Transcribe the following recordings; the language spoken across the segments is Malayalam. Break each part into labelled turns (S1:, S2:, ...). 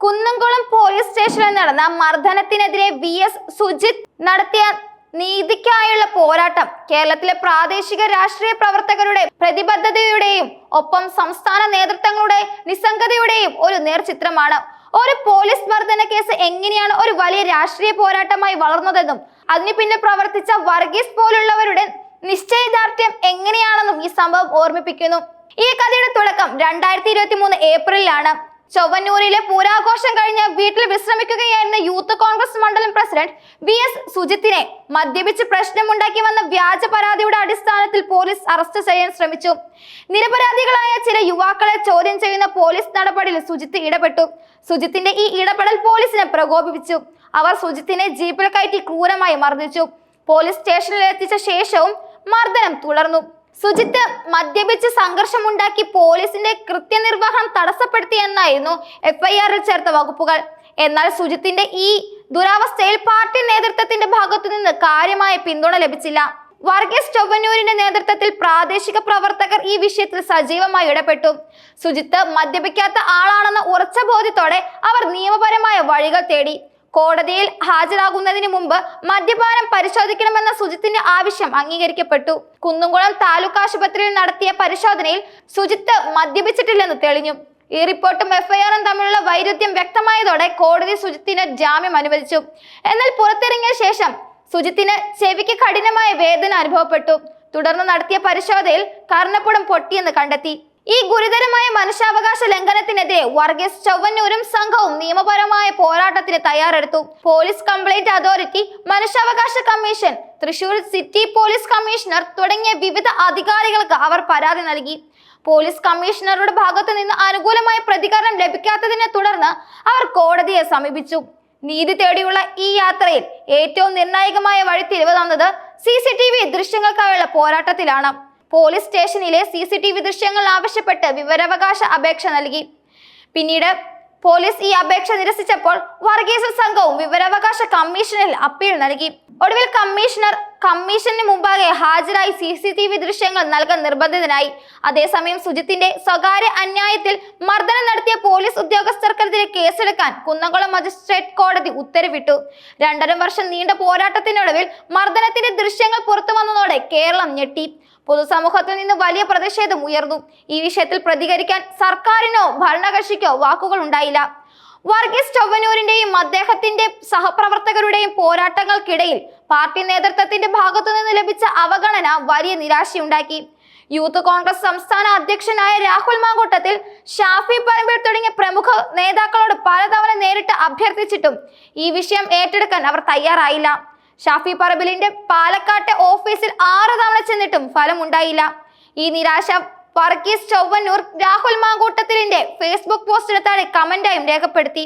S1: കുന്നംകുളം പോലീസ് സ്റ്റേഷനിൽ നടന്ന മർദ്ദനത്തിനെതിരെ വി എസ് സുജിത് നടത്തിയ നീതിക്കായുള്ള പോരാട്ടം കേരളത്തിലെ പ്രാദേശിക രാഷ്ട്രീയ പ്രവർത്തകരുടെ പ്രതിബദ്ധതയുടെയും ഒപ്പം സംസ്ഥാന നേതൃത്വങ്ങളുടെ നിസ്സംഗതയുടെയും ഒരു നേർചിത്രമാണ്. ഒരു പോലീസ് മർദ്ദന കേസ് എങ്ങനെയാണ് ഒരു വലിയ രാഷ്ട്രീയ പോരാട്ടമായി വളർന്നതെന്നും അതിനു പിന്നെ പ്രവർത്തിച്ച വർഗീസ് പോലുള്ളവരുടെ നിശ്ചയദാർഢ്യം എങ്ങനെയാണെന്നും ഈ സംഭവം ഓർമ്മിപ്പിക്കുന്നു. ഈ കഥയുടെ തുടക്കം രണ്ടായിരത്തി ഇരുപത്തി മൂന്ന് ഏപ്രിലാണ് ചൊവ്വന്നൂരിലെ പൂരാഘോഷം കഴിഞ്ഞ് വീട്ടിൽ വിശ്രമിക്കുകയായിരുന്ന യൂത്ത് കോൺഗ്രസ് മണ്ഡലം പ്രസിഡന്റ് വി എസ് സുജിത്തിനെ മദ്യപിച്ച് പ്രശ്നമുണ്ടാക്കി വന്ന വ്യാജ പരാതിയുടെ അടിസ്ഥാനത്തിൽ പോലീസ് അറസ്റ്റ് ചെയ്യാൻ ശ്രമിച്ചു. നിരപരാധികളായ ചില യുവാക്കളെ ചോദ്യം ചെയ്യുന്ന പോലീസ് നടപടിയിൽ സുജിത്ത് ഇടപെട്ടു. സുജിത്തിന്റെ ഈ ഇടപെടൽ പോലീസിനെ പ്രകോപിപ്പിച്ചു. അവർ സുജിത്തിനെ ജീപ്പിൽ കയറ്റി ക്രൂരമായി മർദ്ദിച്ചു. പോലീസ് സ്റ്റേഷനിൽ എത്തിച്ച ശേഷവും മർദ്ദനം തുടർന്നു. സുജിത്ത് മദ്യപിച്ച് സംഘർഷമുണ്ടാക്കി പോലീസിന്റെ കൃത്യനിർവഹണം തടസ്സപ്പെടുത്തി തടസ്സപ്പെടുത്തിയെന്നായിരുന്നു എഫ്ഐആറിൽ ചേർത്ത വകുപ്പുകൾ. എന്നാൽ സുജിത്തിന്റെ ഈ ദുരാവസ്ഥയിൽ പാർട്ടി നേതൃത്വത്തിന്റെ ഭാഗത്തു നിന്ന് കാര്യമായ പിന്തുണ ലഭിച്ചില്ല. വർഗീസ് ചൊവ്വന്നൂരിന്റെ നേതൃത്വത്തിൽ പ്രാദേശിക പ്രവർത്തകർ ഈ വിഷയത്തിൽ സജീവമായി ഇടപെട്ടു. സുജിത്ത് മദ്യപിക്കാത്ത ആളാണെന്ന ഉറച്ച ബോധ്യത്തോടെ അവർ നിയമപരമായ വഴികൾ തേടി. കോടതിയിൽ ഹാജരാകുന്നതിന് മുമ്പ് മദ്യപാനം പരിശോധിക്കണമെന്ന സുജിത്തിന്റെ ആവശ്യം അംഗീകരിക്കപ്പെട്ടു. കുന്നുംകുളം താലൂക്ക് ആശുപത്രിയിൽ നടത്തിയ പരിശോധനയിൽ സുജിത്ത് മദ്യപിച്ചിട്ടില്ലെന്ന് തെളിഞ്ഞു. ഈ റിപ്പോർട്ടും എഫ്ഐആറും തമ്മിലുള്ള വൈരുദ്ധ്യം വ്യക്തമായതോടെ കോടതി സുജിത്തിന് ജാമ്യം അനുവദിച്ചു. എന്നാൽ പുറത്തിറങ്ങിയ ശേഷം സുജിത്തിന് ചെവിക്ക് കഠിനമായ വേദന അനുഭവപ്പെട്ടു. തുടർന്ന് നടത്തിയ പരിശോധനയിൽ കർണപ്പുടം പൊട്ടിയെന്ന് കണ്ടെത്തി. ഈ ഗുരുതരമായ മനുഷ്യാവകാശ ലംഘനത്തിനെതിരെ വർഗീസ് ചൊവ്വന്നൂരും സംഘവും നിയമപരമായ പോരാട്ടത്തിന് തയ്യാറെടുത്തു. പോലീസ് കംപ്ലൈന്റ് അതോറിറ്റി മനുഷ്യാവകാശ commission Thrissur city police commissioner തുടങ്ങിയ വിവിധ അധികാരികൾക്ക് അവർ പരാതി നൽകി. പോലീസ് കമ്മീഷണറുടെ ഭാഗത്തു നിന്ന് അനുകൂലമായ പ്രതികരണം ലഭിക്കാത്തതിനെ തുടർന്ന് അവർ കോടതിയെ സമീപിച്ചു. നീതി തേടിയുള്ള ഈ യാത്രയിൽ ഏറ്റവും നിർണായകമായ വഴിത്തിരിവ് തന്നത് സി സി ടി വി ദൃശ്യങ്ങൾക്കായുള്ള പോരാട്ടത്തിലാണ്. പോലീസ് സ്റ്റേഷനിലെ സി സി ടി വി ദൃശ്യങ്ങൾ ആവശ്യപ്പെട്ട് വിവരാവകാശ അപേക്ഷ നൽകി. പിന്നീട് പോലീസ് ഈ അപേക്ഷ നിരസിച്ചപ്പോൾ വർഗീസ് സംഘവും വിവരാവകാശ കമ്മീഷനിൽ അപ്പീൽ നൽകി. ഒടുവിൽ കമ്മീഷണർ കമ്മീഷന് മുമ്പാകെ ഹാജരായി സി സി ടി വി ദൃശ്യങ്ങൾ നൽകാൻ നിർബന്ധിതനായി. അതേസമയം സുജിത്തിന്റെ സ്വകാര്യ അന്യായത്തിൽ മർദ്ദനം നടത്തിയ പോലീസ് ഉദ്യോഗസ്ഥർക്കെതിരെ കേസെടുക്കാൻ കുന്നംകുളം മജിസ്ട്രേറ്റ് കോടതി ഉത്തരവിട്ടു. രണ്ടര വർഷം നീണ്ട പോരാട്ടത്തിനൊടുവിൽ മർദ്ദനത്തിന്റെ ദൃശ്യങ്ങൾ പുറത്തു വന്നതോടെ കേരളം ഞെട്ടി. പൊതുസമൂഹത്തിൽ നിന്ന് വലിയ പ്രതിഷേധം ഉയർന്നു. ഈ വിഷയത്തിൽ പ്രതികരിക്കാൻ സർക്കാരിനോ ഭരണകക്ഷിക്കോ വാക്കുകൾ ഉണ്ടായില്ല. വർഗീസ് ചൊവ്വനൂരിന്റെയും അദ്ദേഹത്തിന്റെ സഹപ്രവർത്തകരുടെയും പോരാട്ടങ്ങൾക്കിടയിൽ പാർട്ടി നേതൃത്വത്തിന്റെ ഭാഗത്തു നിന്ന് ലഭിച്ച അവഗണന വലിയ നിരാശയുണ്ടാക്കി. യൂത്ത് കോൺഗ്രസ് സംസ്ഥാന അധ്യക്ഷനായ രാഹുൽ മാങ്കൂട്ടത്തിൽ ഷാഫി പറമ്പിൽ തുടങ്ങിയ പ്രമുഖ നേതാക്കളോട് പലതവണ നേരിട്ട് അഭ്യർത്ഥിച്ചിട്ടും ഈ വിഷയം ഏറ്റെടുക്കാൻ അവർ തയ്യാറായില്ല. ഷാഫി പറബിലിന്റെ പാലക്കാട്ടെ ഓഫീസിൽ ആറ് തവണ ചെന്നിട്ടും ഫലമുണ്ടായില്ല. ഈ നിരാശ വർഗീസ് ചൊവ്വന്നൂർ രാഹുൽ മാങ്കൂട്ടത്തിലിന്റെ ഫേസ്ബുക്ക് പോസ്റ്റിന് താഴെ കമന്റായും രേഖപ്പെടുത്തി.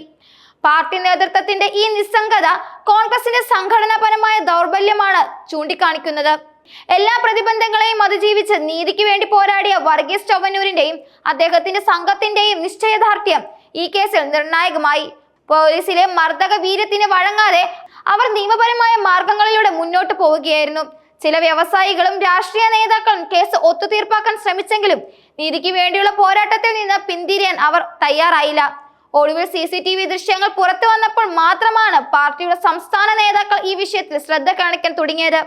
S1: പാർട്ടി നേതൃത്വത്തിന്റെ ഈ നിസ്സംഗത കോൺഗ്രസിന്റെ സംഘടനാപരമായ ദൗർബല്യമാണ് ചൂണ്ടിക്കാണിക്കുന്നത്. എല്ലാ പ്രതിബന്ധങ്ങളെയും അതിജീവിച്ച് നീതിക്ക് വേണ്ടി പോരാടിയ വർഗീസ് ചൊവ്വന്നൂരിന്റെയും അദ്ദേഹത്തിന്റെ സംഘത്തിന്റെയും നിശ്ചയദാർഢ്യം ഈ കേസിൽ നിർണായകമായി. പോലീസിലെ മർദ്ദക വീര്യത്തിന് വഴങ്ങാതെ അവർ നിയമപരമായ മാർഗങ്ങളിലൂടെ മുന്നോട്ട് പോവുകയായിരുന്നു. ചില വ്യവസായികളും രാഷ്ട്രീയ നേതാക്കളും കേസ് ഒത്തുതീർപ്പാക്കാൻ ശ്രമിച്ചെങ്കിലും നീതിക്ക് വേണ്ടിയുള്ള പോരാട്ടത്തിൽ നിന്ന് പിന്തിരിയാൻ അവർ തയ്യാറായില്ല. ഒടുവിൽ സി സി ടി വി ദൃശ്യങ്ങൾ പുറത്തു വന്നപ്പോൾ മാത്രമാണ് പാർട്ടിയുടെ സംസ്ഥാന നേതാക്കൾ ഈ വിഷയത്തിൽ ശ്രദ്ധ കാണിക്കാൻ തുടങ്ങിയത്.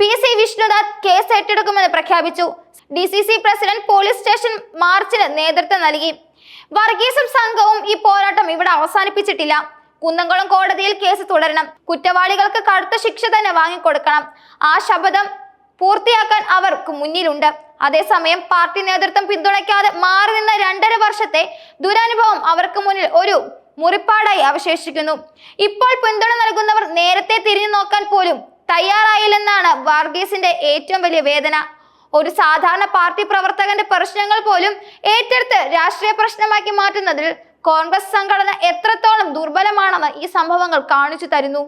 S1: പി സി വിഷ്ണുദാസ് കേസ് ഏറ്റെടുക്കുമെന്ന് പ്രഖ്യാപിച്ചു. D C C president police station മാർച്ചിന് നേതൃത്വം നൽകി. വർഗീസും സംഘവും ഈ പോരാട്ടം ഇവിടെ അവസാനിപ്പിച്ചിട്ടില്ല. കുന്നംകുളം കോടതിയിൽ കേസ് തുടരണം. കുറ്റവാളികൾക്ക് കടുത്ത ശിക്ഷ തന്നെ വാങ്ങിക്കൊടുക്കണം. ആ ശപഥം പൂർത്തിയാക്കാൻ അവർക്ക് മുന്നിലുണ്ട്. അതേസമയം പാർട്ടി നേതൃത്വം പിന്തുണയ്ക്കാതെ മാറി നിന്ന രണ്ടര വർഷത്തെ ദുരനുഭവം അവർക്ക് മുന്നിൽ ഒരു മുറിപ്പാടായി അവശേഷിക്കുന്നു. ഇപ്പോൾ പിന്തുണ നൽകുന്നവർ നേരത്തെ തിരിഞ്ഞു നോക്കാൻ പോലും തയ്യാറായില്ലെന്നാണ് വർഗീസിന്റെ ഏറ്റവും വലിയ വേദന. ഒരു സാധാരണ പാർട്ടി പ്രവർത്തകന്റെ പ്രശ്നങ്ങൾ പോലും ഏറ്റെടുത്ത് രാഷ്ട്രീയ പ്രശ്നമാക്കി മാറ്റുന്നതിൽ കോൺഗ്രസ് സംഘടന എത്രത്തോളം ദുർബലമാണെന്ന് ഈ സംഭവങ്ങൾ കാണിച്ചു തരുന്നു?